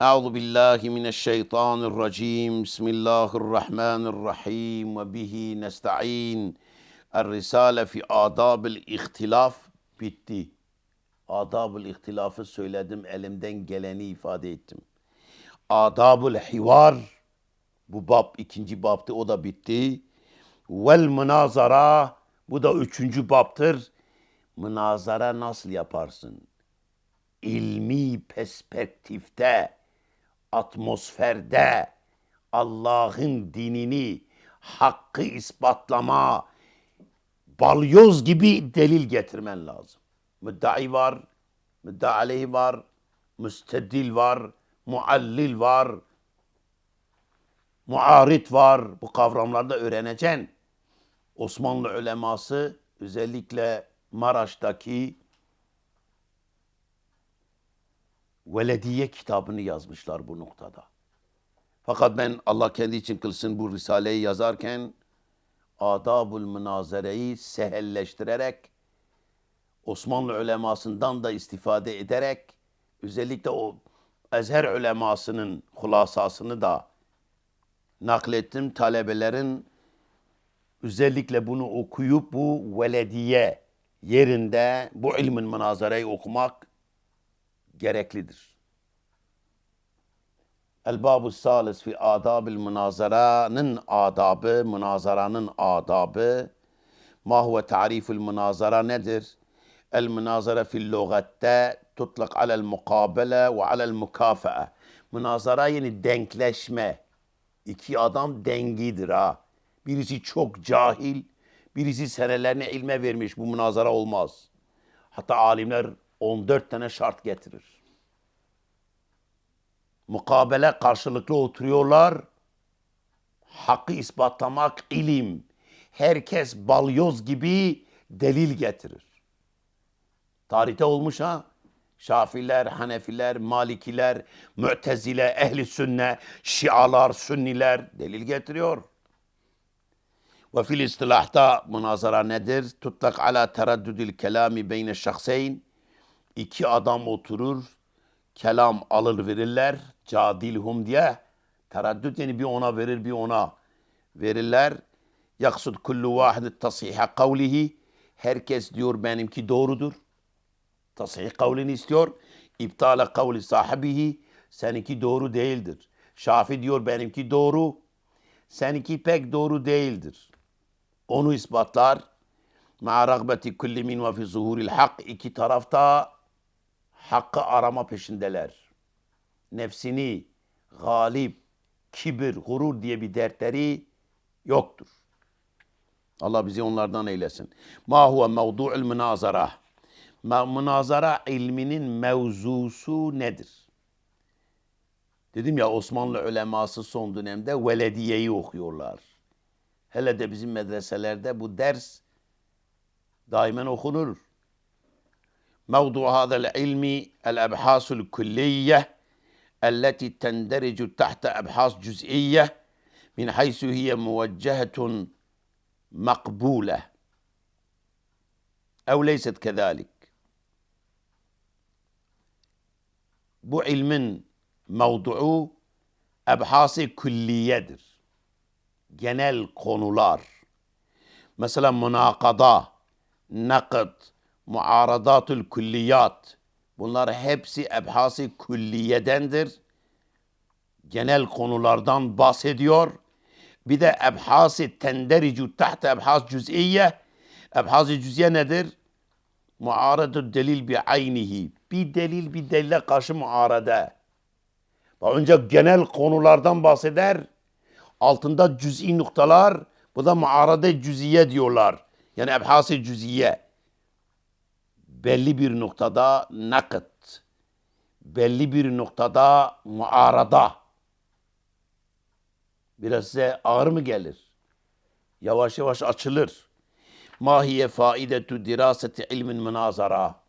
Euzu billahi mineşşeytanirracim. Bismillahirrahmanirrahim ve bihi nestaîn. Er-Risale fi Adabil İhtilaf bitti. Adabul İhtilafı söyledim, elimden geleni ifade ettim. Adabul Hivar bu bab ikinci babtı o da bitti. Vel münazara bu da üçüncü babtır. Münazara nasıl yaparsın? İlmi perspektifte, atmosferde Allah'ın dinini, hakkı ispatlama, balyoz gibi delil getirmen lazım. Müddai var, müdda aleyhi var, müstedil var, muallil var, muarit var. Bu kavramlarda öğreneceksin. Osmanlı uleması özellikle Maraş'taki Velediye kitabını yazmışlar bu noktada. Fakat ben Allah kendi için kılsın bu risaleyi yazarken adabul münazereyi sehelleştirerek Osmanlı ulemasından da istifade ederek özellikle o Ezher ulemasının hulasasını da naklettim. Talebelerin özellikle bunu okuyup bu velediye yerinde bu ilmin münazereyi okumak gereklidir. El-Babu Salis fi adabil münazaranın adabı, münazaranın adabı. Ma huve tariful münazara nedir? El münazara fil lügatte tutlak alel mukabele ve alel mukafaa. Münazara yani denkleşme. İki adam dengidir ha. Birisi çok cahil, birisi senelerine ilme vermiş. Bu münazara olmaz. Hatta alimler 14 tane şart getirir. Mukabele karşılıklı oturuyorlar. Hakkı ispatlamak ilim. Herkes balyoz gibi delil getirir. Tarihte olmuş ha. Şafiler, Hanefiler, Malikiler, Mü'tezile, Ehli Sünne, Şialar, Sünniler delil getiriyor. Ve fil istilahta münazara nedir? Tutlak ala teraddüdül kelami beyne şahseyn. İki adam oturur, kelam alır verirler, cadilhum diye. Teraddüt yani bir ona verir bir ona verirler. Yaksud kullu vahid tasiha kavlihi. Herkes diyor benimki doğrudur. Tasih kavlini istiyor. İptala kavli sahibihi. Seninki doğru değildir. Şafi diyor benimki doğru. Seninki pek doğru değildir. Onu ispatlar. Ma ragbeti kulli min ve fi zuhuril hak. İki tarafta hakkı arama peşindeler. Nefsini galip, kibir, gurur diye bir dertleri yoktur. Allah bizi onlardan eylesin. Ma huve mevdu'ul münazara. Münazara ilminin mevzusu nedir? Dedim ya Osmanlı uleması son dönemde velediyeyi okuyorlar. Hele de bizim medreselerde bu ders daimen okunur. موضوع هذا العلم الأبحاث الكلية التي تندرج تحت أبحاث جزئية من حيث هي موجهة مقبولة أو ليست كذلك bu ilmin mevduu ebhası külliyedir. Genel konular. Mesela münakada, nakıt, muaradatul külliyat. Bunlar hepsi ebhası külliyedendir. Genel konulardan bahsediyor. Bir de ebhası tendericu tahta ebhas cüz'iye. Ebhası cüz'iye nedir? Muaradul delil bi aynihi. Bir delil bir delile karşı muarada. Önce genel konulardan bahseder. Altında cüz'i noktalar. Bu da muarade cüziye diyorlar. Yani ebhası cüziye. Belli bir noktada nakıt. Belli bir noktada muarada. Biraz size ağır mı gelir? Yavaş yavaş açılır. Mahiye faidetu diraseti ilmin münazara.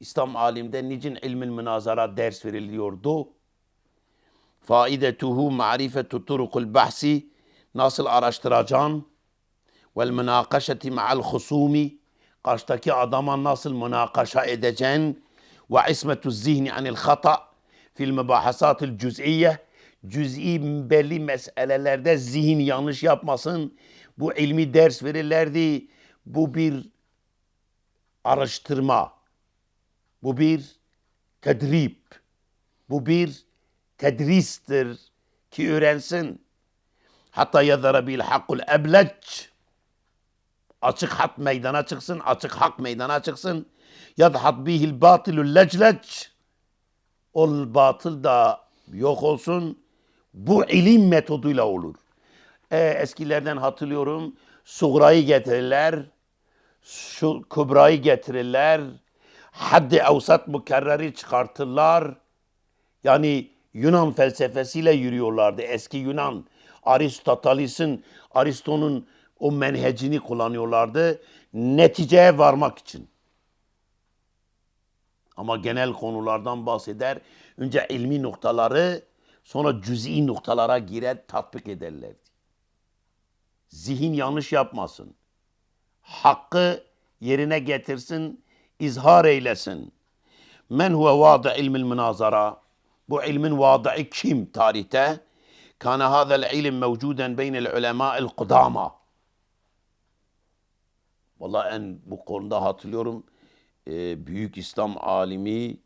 İslam alimde niçin ilmin münazara ders veriliyordu? Faidetuhu ma'rifetu turukul bahsi. Nasıl araştıracaksın? Vel münakaşeti ma'al husumi. Karşıdaki adama nasıl münakaşa edeceksin? Ve ismetu zihni anil hata. fil mübahasatil cüz'iyye cüz'i belli meselelerde zihin yanlış yapmasın. Bu ilmi ders verirlerdi. Bu bir araştırma. Bu bir tedrip. Bu bir tedristir ki öğrensin. Hatta yazara bil hakkul ebleç. Açık hak meydana çıksın, açık hak meydana çıksın. Yadhat bihil batilul lecleç. O batıl da yok olsun. Bu ilim metoduyla olur. E, eskilerden hatırlıyorum. Suğra'yı getirirler. Şu Kübra'yı getirirler. Haddi evsat mükerreri çıkartırlar. Yani Yunan felsefesiyle yürüyorlardı. Eski Yunan. Aristoteles'in, Aristo'nun o menhecini kullanıyorlardı. Neticeye varmak için. Ama genel konulardan bahseder. Önce ilmi noktaları sonra cüz'i noktalara girer tatbik ederlerdi. Zihin yanlış yapmasın. Hakkı yerine getirsin, izhar eylesin. Men huve vâdı ilmil münazara. Bu ilmin vâdı'ı kim tarihte? Kana hâzel ilim mevcuden beynel ulemâ'il kudâma. Vallahi en bu konuda hatırlıyorum e, büyük İslam alimi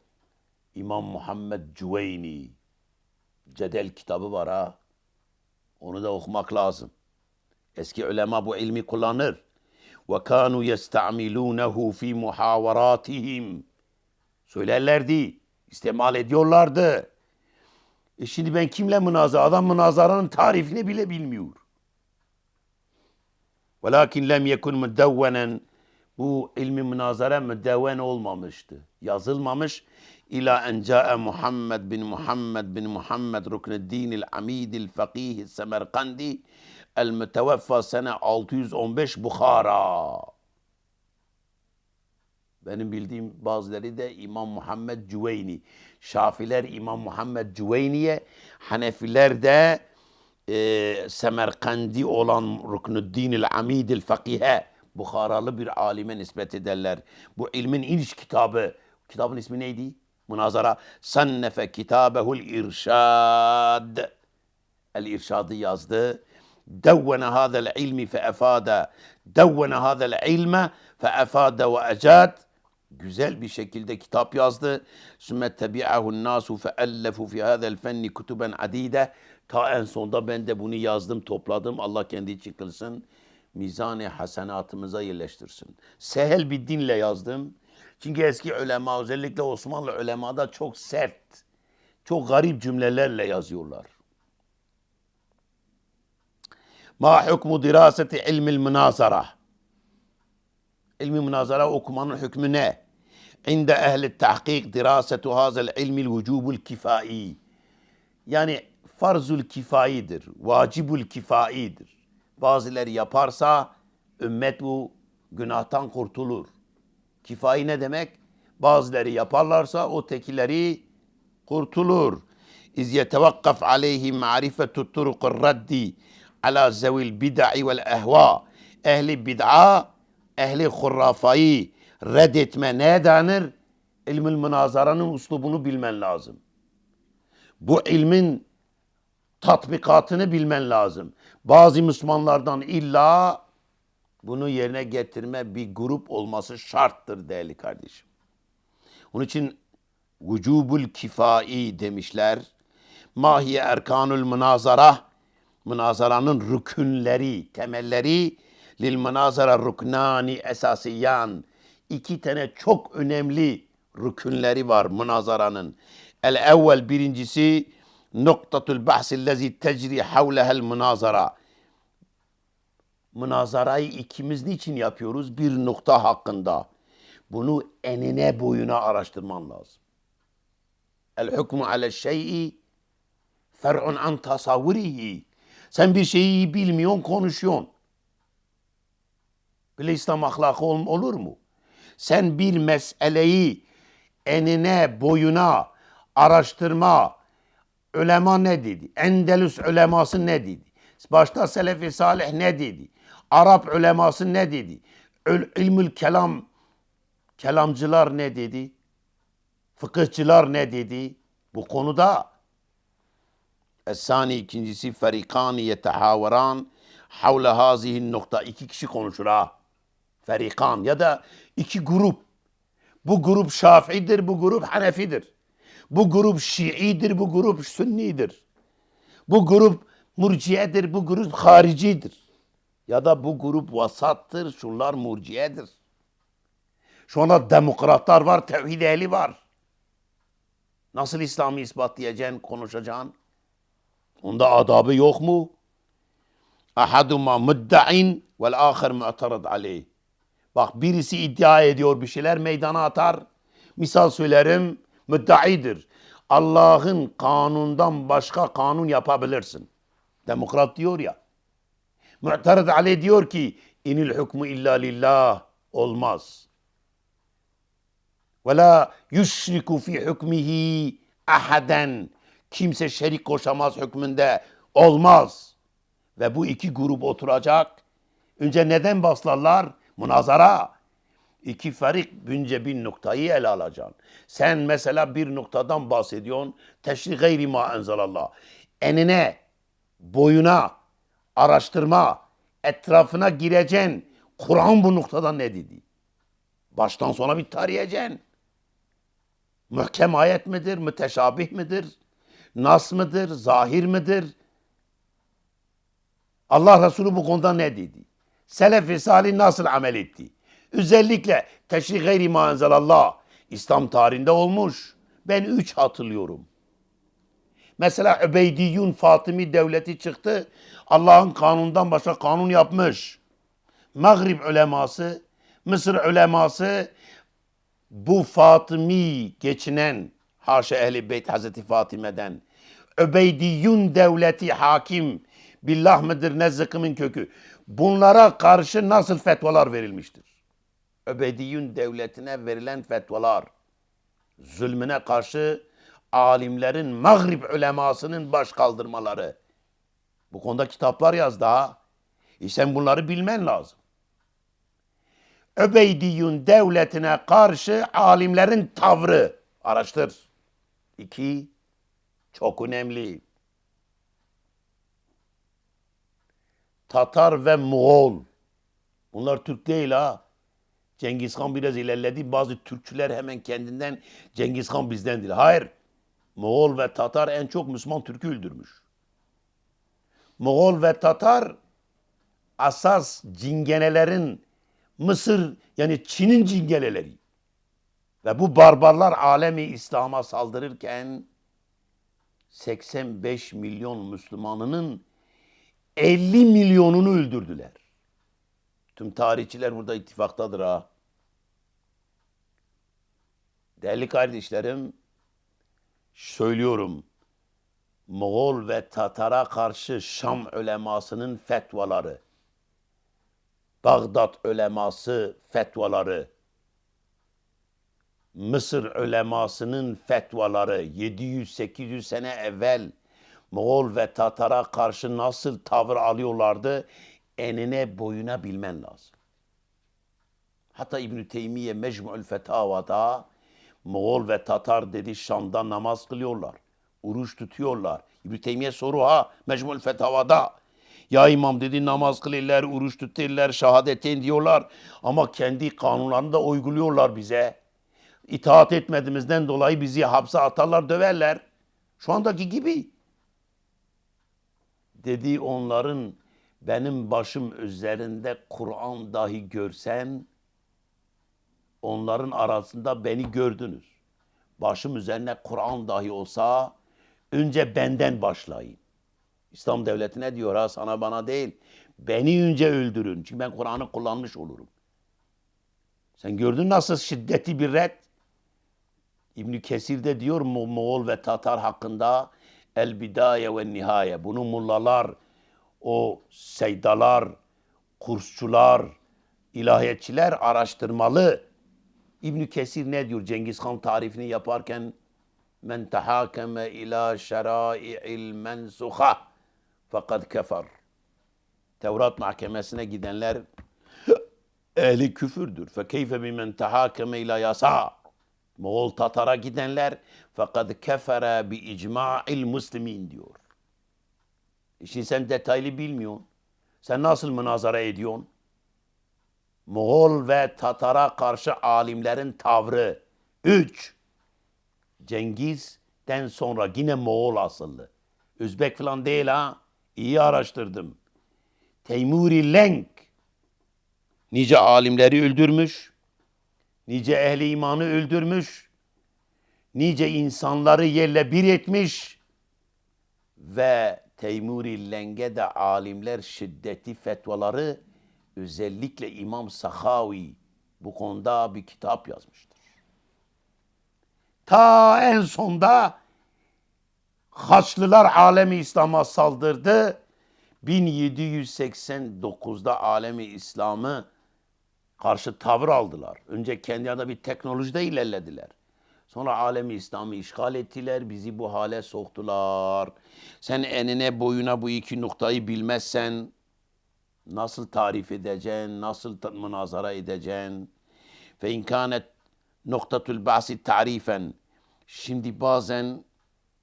İmam Muhammed Cüveyni Cedel kitabı var ha. Onu da okumak lazım. Eski ulema bu ilmi kullanır. Ve kanu yestamilunehu fi muhavaratihim. Söylerlerdi. istemal ediyorlardı. E şimdi ben kimle münazara? Adam münazaranın tarifini bile bilmiyor. Velakin lem yekun müdevvenen bu ilmi münazara müdevven olmamıştı. Yazılmamış. İla en Muhammed bin Muhammed bin Muhammed Rukneddin el-Amid el-Fakih Semerkandi el-Müteveffa sene 615 Bukhara. Benim bildiğim bazıları da İmam Muhammed Cüveyni. Şafiler İmam Muhammed Cüveyni'ye, Hanefiler de Semerkandi olan Ruknuddin el-Amid el-Fakihe Bukharalı bir alime nispet ederler. Bu ilmin ilk kitabı, kitabın ismi neydi? Münazara. Sannefe kitabehul irşad. El irşadı yazdı. Devvene hâzel ilmi fe efâde. Devvene hâzel ilme fe efâde ve ecad. Güzel bir şekilde kitap yazdı. Sümme tebi'ahu nasu fe ellefu fi hâzel fenni kutuben adide. Ta en sonda ben de bunu yazdım, topladım. Allah kendi için kılsın mizan-ı hasenatımıza yerleştirsin. Sehel bir dinle yazdım. Çünkü eski ulema özellikle Osmanlı ulemada çok sert, çok garip cümlelerle yazıyorlar. Ma hukmu diraseti ilmil münazara. İlmi münazara okumanın hükmü ne? İnde ehli tahkik dirasetu hazel ilmil vücubul kifai. Yani farzul kifaidir, vacibul kifaidir. Bazıları yaparsa ümmet bu günahtan kurtulur. Kifayi ne demek? Bazıları yaparlarsa o tekileri kurtulur. İz yetevakkaf aleyhi ma'rifetu turukur raddi ala zevil bid'i vel ehva. Ehli bid'a, ehli hurrafayı reddetme ne denir? İlmül münazaranın uslubunu bilmen lazım. Bu ilmin tatbikatını bilmen lazım. Bazı Müslümanlardan illa bunu yerine getirme bir grup olması şarttır değerli kardeşim. Onun için vücubul kifai demişler. Mahiye erkanul münazara münazaranın rükünleri, temelleri lil münazara ruknani esasiyan. İki tane çok önemli rükünleri var münazaranın. El evvel birincisi noktatul bahsillezi tecri havlehel münazara. Münazarayı ikimiz niçin yapıyoruz? Bir nokta hakkında. Bunu enine boyuna araştırman lazım. El hukmu ale şey'i fer'un an tasavvurihi. Sen bir şeyi bilmiyorsun, konuşuyorsun. Böyle İslam ahlakı olur mu? Sen bir meseleyi enine, boyuna araştırma, ulema ne dedi? Endelüs uleması ne dedi? Başta Selefi Salih ne dedi? Arap uleması ne dedi? İlmül kelam, kelamcılar ne dedi? Fıkıhçılar ne dedi? Bu konuda Es-sani ikincisi ferikani yetehavaran havle hazihin nokta. iki kişi konuşur ha. Ferikan ya da iki grup. Bu grup Şafii'dir, bu grup Hanefi'dir. Bu grup Şii'dir, bu grup Sünni'dir. Bu grup Murciye'dir, bu grup Harici'dir. Ya da bu grup vasattır, şunlar Murciye'dir. Şu anda demokratlar var, tevhid ehli var. Nasıl İslam'ı ispatlayacaksın, konuşacaksın? Onda adabı yok mu? Ahaduma mudda'in vel ahir mu'tarad aleyh. Bak birisi iddia ediyor bir şeyler meydana atar. Misal söylerim müddaidir. Allah'ın kanundan başka kanun yapabilirsin. Demokrat diyor ya. Mu'tarad aleyh diyor ki inil hukmu illa lillah olmaz. Ve la yüşriku fi hukmihi ahaden. Kimse şerik koşamaz hükmünde. Olmaz. Ve bu iki grup oturacak. Önce neden baslarlar? Münazara. İki ferik önce bir noktayı ele alacaksın. Sen mesela bir noktadan bahsediyorsun. Teşri gayri ma enzelallah. Enine, boyuna, araştırma, etrafına gireceksin. Kur'an bu noktada ne dedi? Baştan sona bir tarayeceksin. Mühkem ayet midir, müteşabih midir? Nas mıdır, zahir midir? Allah Resulü bu konuda ne dedi? Selef-i Salih nasıl amel etti? Özellikle teşrih gayri ma enzelallah İslam tarihinde olmuş. Ben üç hatırlıyorum. Mesela Übeydiyun Fatımi devleti çıktı. Allah'ın kanundan başka kanun yapmış. Maghrib uleması, Mısır uleması bu Fatımi geçinen haşa ehli beyt Hazreti Fatime'den Übeydiyun devleti hakim billah mıdır ne zıkkımın kökü bunlara karşı nasıl fetvalar verilmiştir? Übeydiyun devletine verilen fetvalar zulmüne karşı alimlerin Maghrib ulemasının baş kaldırmaları. Bu konuda kitaplar yaz daha. E sen bunları bilmen lazım. Öbeydiyun devletine karşı alimlerin tavrı. Araştır. İki, çok önemli. Tatar ve Moğol. Bunlar Türk değil ha. Cengiz Han biraz ilerledi. Bazı Türkçüler hemen kendinden Cengiz Han bizdendir. Hayır. Moğol ve Tatar en çok Müslüman Türk'ü öldürmüş. Moğol ve Tatar asas cingenelerin Mısır yani Çin'in cingeneleri. Ve bu barbarlar alemi İslam'a saldırırken 85 milyon Müslümanının 50 milyonunu öldürdüler. Tüm tarihçiler burada ittifaktadır ha. Değerli kardeşlerim, söylüyorum. Moğol ve Tatar'a karşı Şam ulemasının fetvaları, Bağdat uleması fetvaları, Mısır ulemasının fetvaları 700-800 sene evvel Moğol ve Tatar'a karşı nasıl tavır alıyorlardı enine boyuna bilmen lazım. Hatta İbn-i Teymiye Mecmu'ül Fetava'da Moğol ve Tatar dedi Şam'da namaz kılıyorlar. Uruç tutuyorlar. İbn-i Teymiye soru ha Mecmu'ül Fetava'da. Ya imam dedi namaz kılırlar, uruç tutuyorlar, şehadetin diyorlar. Ama kendi kanunlarını da uyguluyorlar bize. İtaat etmediğimizden dolayı bizi hapse atarlar, döverler. Şu andaki gibi. Dedi onların benim başım üzerinde Kur'an dahi görsen onların arasında beni gördünüz. Başım üzerine Kur'an dahi olsa önce benden başlayın. İslam devleti ne diyor ha sana bana değil. Beni önce öldürün. Çünkü ben Kur'an'ı kullanmış olurum. Sen gördün nasıl şiddetli bir red? İbn Kesir de diyor Mo Moğol ve Tatar hakkında El Bidaye ve Nihaye. Bunu mullalar, o seydalar, kursçular, ilahiyetçiler araştırmalı. İbn Kesir ne diyor Cengiz Han tarifini yaparken? Men tahakeme ila şerai'il mensuha fakat kefer. Tevrat mahkemesine gidenler ehli küfürdür. Fe keyfe bimen tahakeme ila yasa. Moğol Tatar'a gidenler fakat kefere bi icma'il muslimin diyor. E Şimdi sen detaylı bilmiyorsun. Sen nasıl münazara ediyorsun? Moğol ve Tatar'a karşı alimlerin tavrı. Üç. Cengiz'den sonra yine Moğol asıllı. Özbek falan değil ha. İyi araştırdım. Teymuri Lenk nice alimleri öldürmüş, nice ehli imanı öldürmüş, nice insanları yerle bir etmiş ve Teymuri Leng'e de alimler şiddetli fetvaları özellikle İmam Sahavi bu konuda bir kitap yazmıştır. Ta en sonda Haçlılar alemi İslam'a saldırdı. 1789'da alemi İslam'ı karşı tavır aldılar. Önce kendilerine bir teknolojide ilerlediler. Sonra alemi İslam'ı işgal ettiler, bizi bu hale soktular. Sen enine boyuna bu iki noktayı bilmezsen nasıl tarif edeceksin, nasıl münazara edeceksin? Fe inkânet noktatul bahsi tarifen. Şimdi bazen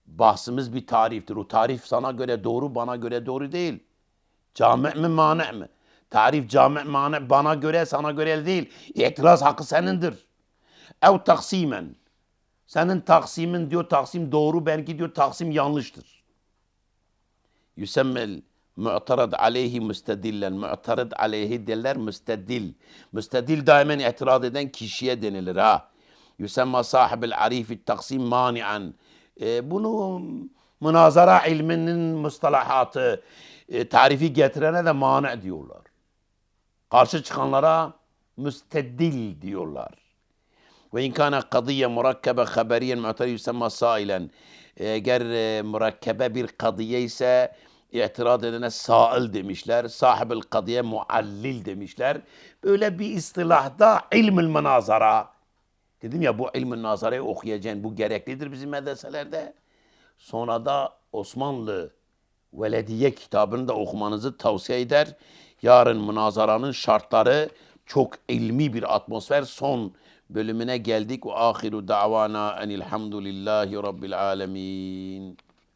bahsimiz bir tariftir. O tarif sana göre doğru, bana göre doğru değil. Cami mi, mane mi? Tarif cami mane bana göre, sana göre değil. İtiraz hakkı senindir. Ev taksimen. Senin taksimin diyor taksim doğru, belki diyor taksim yanlıştır. Yüsemmel mu'tarad aleyhi müstedillen. Mu'tarad aleyhi derler müstedil. Müstedil daimen itiraz eden kişiye denilir ha. Yüsemma sahibil arifi taksim mani'an. E, bunu münazara ilminin mustalahatı, e, tarifi getirene de mani diyorlar. Karşı çıkanlara müsteddil diyorlar. Ve in kana kadiye murakkebe haberiyen mu'tari yusemma sailen. Eğer e, murakkebe bir kadiye ise itiraz edene sail demişler. Sahibil kadiye muallil demişler. Böyle bir istilahda ilmül münazara. Dedim ya bu ilmün nazarayı okuyacaksın. Bu gereklidir bizim medreselerde. Sonra da Osmanlı Velediye kitabını da okumanızı tavsiye eder. Yarın münazaranın şartları çok ilmi bir atmosfer. Son bölümüne geldik. Ve ahiru davana enilhamdülillahi rabbil alemin.